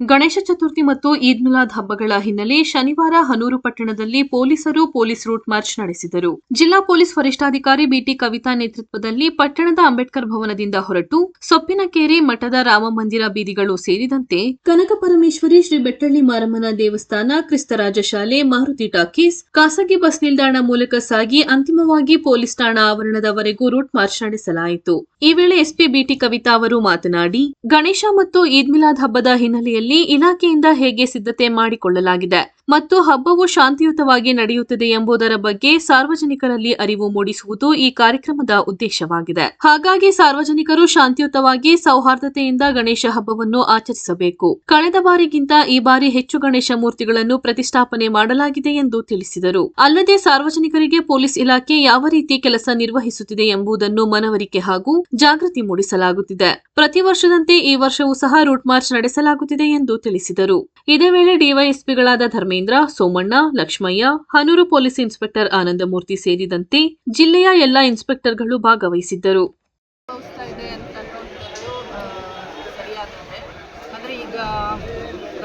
ಗಣೇಶ ಚತುರ್ಥಿ ಮತ್ತು ಈದ್ ಮಿಲಾದ್ ಹಬ್ಬಗಳ ಹಿನ್ನೆಲೆ ಶನಿವಾರ ಹನೂರು ಪಟ್ಟಣದಲ್ಲಿ ಪೊಲೀಸರು ಪೊಲೀಸ್ ರೂಟ್ ಮಾರ್ಚ್ ನಡೆಸಿದರು. ಜಿಲ್ಲಾ ಪೊಲೀಸ್ ವರಿಷ್ಠಾಧಿಕಾರಿ ಬಿಟಿ ಕವಿತಾ ನೇತೃತ್ವದಲ್ಲಿ ಪಟ್ಟಣದ ಅಂಬೇಡ್ಕರ್ ಭವನದಿಂದ ಹೊರಟು ಸೊಪ್ಪಿನಕೇರಿ ಮಠದ ರಾಮ ಮಂದಿರ ಬೀದಿಗಳು ಸೇರಿದಂತೆ ಕನಕ ಪರಮೇಶ್ವರಿ ಶ್ರೀ ಬೆಟ್ಟಳ್ಳಿ ಮಾರಮ್ಮನ ದೇವಸ್ಥಾನ ಕ್ರಿಸ್ತರಾಜ ಶಾಲೆ ಮಾರುತಿ ಟಾಕೀಸ್, ಖಾಸಗಿ ಬಸ್ ನಿಲ್ದಾಣ ಮೂಲಕ ಸಾಗಿ ಅಂತಿಮವಾಗಿ ಪೊಲೀಸ್ ಠಾಣಾ ಆವರಣದವರೆಗೂ ರೂಟ್ ಮಾರ್ಚ್ ನಡೆಸಲಾಯಿತು. ಈ ವೇಳೆ ಎಸ್ಪಿ ಬಿಟಿ ಕವಿತಾ ಅವರು ಮಾತನಾಡಿ, ಗಣೇಶ ಮತ್ತು ಈದ್ ಮಿಲಾದ್ ಹಬ್ಬದ ಹಿನ್ನೆಲೆಯಲ್ಲಿ ಇಲಾಖೆಯಿಂದ ಹೇಗೆ ಸಿದ್ಧತೆ ಮಾಡಿಕೊಳ್ಳಲಾಗಿದೆ? ಮತ್ತು ಹಬ್ಬವು ಶಾಂತಿಯುತವಾಗಿ ನಡೆಯುತ್ತಿದೆ ಎಂಬುದರ ಬಗ್ಗೆ ಸಾರ್ವಜನಿಕರಲ್ಲಿ ಅರಿವು ಮೂಡಿಸುವುದು ಈ ಕಾರ್ಯಕ್ರಮದ ಉದ್ದೇಶವಾಗಿದೆ. ಹಾಗಾಗಿ ಸಾರ್ವಜನಿಕರು ಶಾಂತಿಯುತವಾಗಿ ಸೌಹಾರ್ದತೆಯಿಂದ ಗಣೇಶ ಹಬ್ಬವನ್ನು ಆಚರಿಸಬೇಕು. ಕಳೆದ ಬಾರಿಗಿಂತ ಈ ಬಾರಿ ಹೆಚ್ಚು ಗಣೇಶ ಮೂರ್ತಿಗಳನ್ನು ಪ್ರತಿಷ್ಠಾಪನೆ ಮಾಡಲಾಗಿದೆ ಎಂದು ತಿಳಿಸಿದರು. ಅಲ್ಲದೆ ಸಾರ್ವಜನಿಕರಿಗೆ ಪೊಲೀಸ್ ಇಲಾಖೆ ಯಾವ ರೀತಿ ಕೆಲಸ ನಿರ್ವಹಿಸುತ್ತಿದೆ ಎಂಬುದನ್ನು ಮನವರಿಕೆ ಹಾಗೂ ಜಾಗೃತಿ ಮೂಡಿಸಲಾಗುತ್ತಿದೆ. ಪ್ರತಿ ವರ್ಷದಂತೆ ಈ ವರ್ಷವೂ ಸಹ ರೂಟ್ ಮಾರ್ಚ್ ನಡೆಸಲಾಗುತ್ತಿದೆ ಎಂದು ತಿಳಿಸಿದರು. ಇದೇ ವೇಳೆ ಡಿವೈಎಸ್ಪಿಗಳಾದ ಧರ್ಮೇಂದ್ರ ಸೋಮಣ್ಣ, ಲಕ್ಷ್ಮಯ್ಯ, ಹನೂರು ಪೊಲೀಸ್ ಇನ್ಸ್ಪೆಕ್ಟರ್ ಆನಂದಮೂರ್ತಿ ಸೇರಿದಂತೆ ಜಿಲ್ಲೆಯ ಎಲ್ಲಾ ಇನ್ಸ್ಪೆಕ್ಟರ್ಗಳು ಭಾಗವಹಿಸಿದ್ದರು.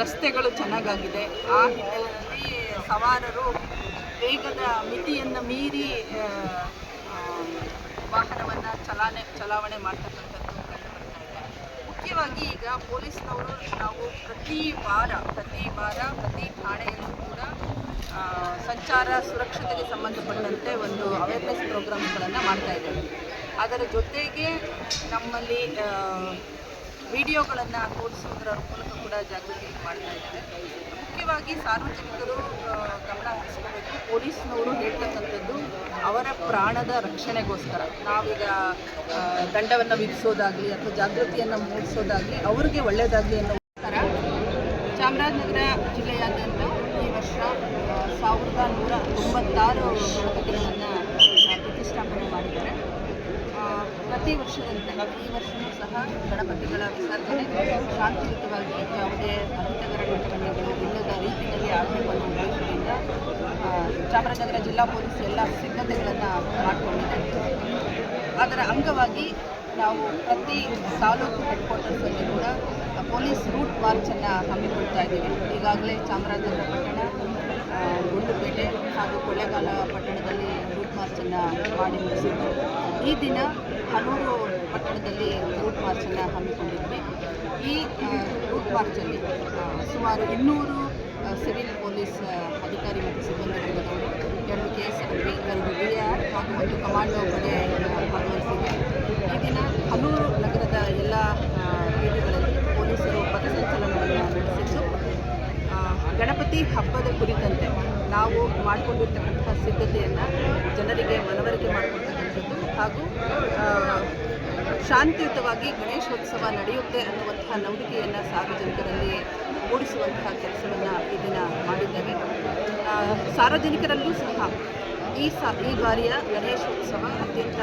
ರಸ್ತೆಗಳು ಚೆನ್ನಾಗಾಗಿದೆ. ಆ ಹಿನ್ನೆಲೆಯಲ್ಲಿ ಸವಾರರು ವೇಗದ ಮಿತಿಯನ್ನು ಮೀರಿ ವಾಹನವನ್ನು ಚಲಾನೆ, ಚಲಾವಣೆ ಇದೆ ಮುಖ್ಯವಾಗಿ ಈಗ ಪೊಲೀಸ್ನವರು ನಾವು ಪ್ರತಿ ವಾರ ಪ್ರತಿ ವಾರ, ಪ್ರತಿ ಠಾಣೆಯಲ್ಲೂ ಕೂಡ ಸಂಚಾರ ಸುರಕ್ಷತೆಗೆ ಸಂಬಂಧಪಟ್ಟಂತೆ ಒಂದು ಅವೇರ್ನೆಸ್ ಪ್ರೋಗ್ರಾಮ್ಸ್ಗಳನ್ನು ಮಾಡ್ತಾ ಇದ್ದೇವೆ. ಅದರ ಜೊತೆಗೆ ನಮ್ಮಲ್ಲಿ ವಿಡಿಯೋಗಳನ್ನು ತೋರಿಸೋದರ ಮೂಲಕ ಕೂಡ ಜಾಗೃತಿ ಮಾಡ್ತಾ ಇದ್ದಾರೆ. ಮುಖ್ಯವಾಗಿ ಸಾರ್ವಜನಿಕರು ಗಮನ ಹರಿಸ್ಕೋಬೇಕು. ಪೊಲೀಸ್ನವರು ಹೇಳ್ತಕ್ಕಂಥದ್ದು ಅವರ ಪ್ರಾಣದ ರಕ್ಷಣೆಗೋಸ್ಕರ. ನಾವೀಗ ದಂಡವನ್ನು ವಿಧಿಸೋದಾಗಲಿ ಅಥವಾ ಜಾಗೃತಿಯನ್ನು ಮೂಡಿಸೋದಾಗಲಿ ಅವ್ರಿಗೆ ಒಳ್ಳೆಯದಾಗಲಿ ಅನ್ನೋ ಥರ ಚಾಮರಾಜನಗರ ಜಿಲ್ಲೆಯಾದ್ಯಂತ ಈ ವರ್ಷ ಸಾವಿರದ ನೂರ ತೊಂಬತ್ತಾರು ಗಣಪತಿಗಳನ್ನು ಪ್ರತಿಷ್ಠಾಪನೆ ಮಾಡಿದ್ದಾರೆ ಆ, ಪ್ರತಿ ವರ್ಷದಂತೆ ಈ ವರ್ಷವೂ ಸಹ ಗಣಪತಿಗಳ ವಿಸರ್ಜನೆ ಶಾಂತಿಯುತವಾಗಿ ಯಾವುದೇ ಅಹಿತಕರ ಘಟನೆಗಳು ಇಲ್ಲದ ರೀತಿಯಲ್ಲಿ ಆಗಬೇಕು ಅನ್ನೋ ಉದ್ದೇಶದಿಂದ ಚಾಮರಾಜನಗರ ಜಿಲ್ಲಾ ಪೊಲೀಸ್ ಎಲ್ಲ ಸಿದ್ಧತೆಗಳನ್ನು ಮಾಡಿಕೊಂಡಿದೆ ಅದರ ಅಂಗವಾಗಿ ನಾವು ಪ್ರತಿ ತಾಲೂಕು ಹೆಡ್ ಕ್ವಾರ್ಟರ್ಸಲ್ಲಿ ಕೂಡ ಪೊಲೀಸ್ ರೂಟ್ ಮಾರ್ಚನ್ನು ಹಮ್ಮಿಕೊಳ್ತಾ ಇದ್ದೀವಿ. ಈಗಾಗಲೇ ಚಾಮರಾಜನಗರ ಪಟ್ಟಣ ಗುಂಡುಪೇಟೆ ಹಾಗೂ ಕೊಳ್ಳೇಗಾಲ ಪಟ್ಟಣದಲ್ಲಿ ರೂಟ್ ಮಾರ್ಚನ್ನು ಮಾಡಿ ಮುಗಿಸಿದ್ದು ಈ ದಿನ ಹನೂರು ಪಟ್ಟಣದಲ್ಲಿ ರೂಟ್ ಮಾರ್ಚನ್ನು ಹಮ್ಮಿಕೊಂಡಿದ್ವಿ. ಈ ರೂಟ್ ಮಾರ್ಚಲ್ಲಿ ಸುಮಾರು ಇನ್ನೂರು ಸಿವಿಲ್ ಪೊಲೀಸ್ ಅಧಿಕಾರಿ ಮತ್ತು ಸಿಬ್ಬಂದಿ ವರ್ಗದವರು ಎರಡು ಕೆ ಎಸ್ ಎಫ್ ಬಿ ಎರಡು ಆರ್ ಹಾಗೂ ಒಂದು ಕಮಾಂಡೋ ಪಡೆ ಭಾಗವಹಿಸಿದೆ. ಈ ದಿನ ಹನೂರು ನಗರದ ಎಲ್ಲ ಬೀದಿಗಳಲ್ಲಿ ಪೊಲೀಸರು ಪಥಸಂಚಲನವನ್ನು ನಡೆಸಿದ್ದು. ಗಣಪತಿ ಹಬ್ಬದ ಕುರಿತಂತೆ ನಾವು ಮಾಡಿಕೊಂಡಿರ್ತಕ್ಕಂತಹ ಸಿದ್ಧತೆಯನ್ನು ಜನರಿಗೆ ಮನವರಿಕೆ ಮಾಡಿಕೊಡ್ತಕ್ಕಂಥದ್ದು ಹಾಗೂ ಶಾಂತಿಯುತವಾಗಿ ಗಣೇಶೋತ್ಸವ ನಡೆಯುತ್ತೆ ಅನ್ನುವಂತಹ ನಂಬಿಕೆಯನ್ನು ಸಾರ್ವಜನಿಕರಲ್ಲಿ ಮೂಡಿಸುವಂತಹ ಕೆಲಸವನ್ನು ಈ ದಿನ ಮಾಡಿದ್ದೇವೆ. ಸಾರ್ವಜನಿಕರಲ್ಲೂ ಸಹ ಈ ಸ, ಈ ಬಾರಿಯ ಗಣೇಶೋತ್ಸವ ಅತ್ಯಂತ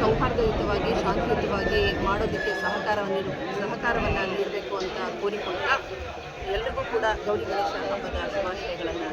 ಸೌಹಾರ್ದಯುತವಾಗಿ, ಶಾಂತಿಯುತವಾಗಿ ಮಾಡೋದಕ್ಕೆ ಸಹಕಾರವನ್ನು ಸಹಕಾರವನ್ನು ನೀಡಬೇಕು ಅಂತ ಕೋರಿಕೊಳ್ತಾ ಎಲ್ರಿಗೂ ಕೂಡ ಗೌರಿ ಗಣೇಶ ಹಬ್ಬದ ಶುಭಾಶಯಗಳನ್ನು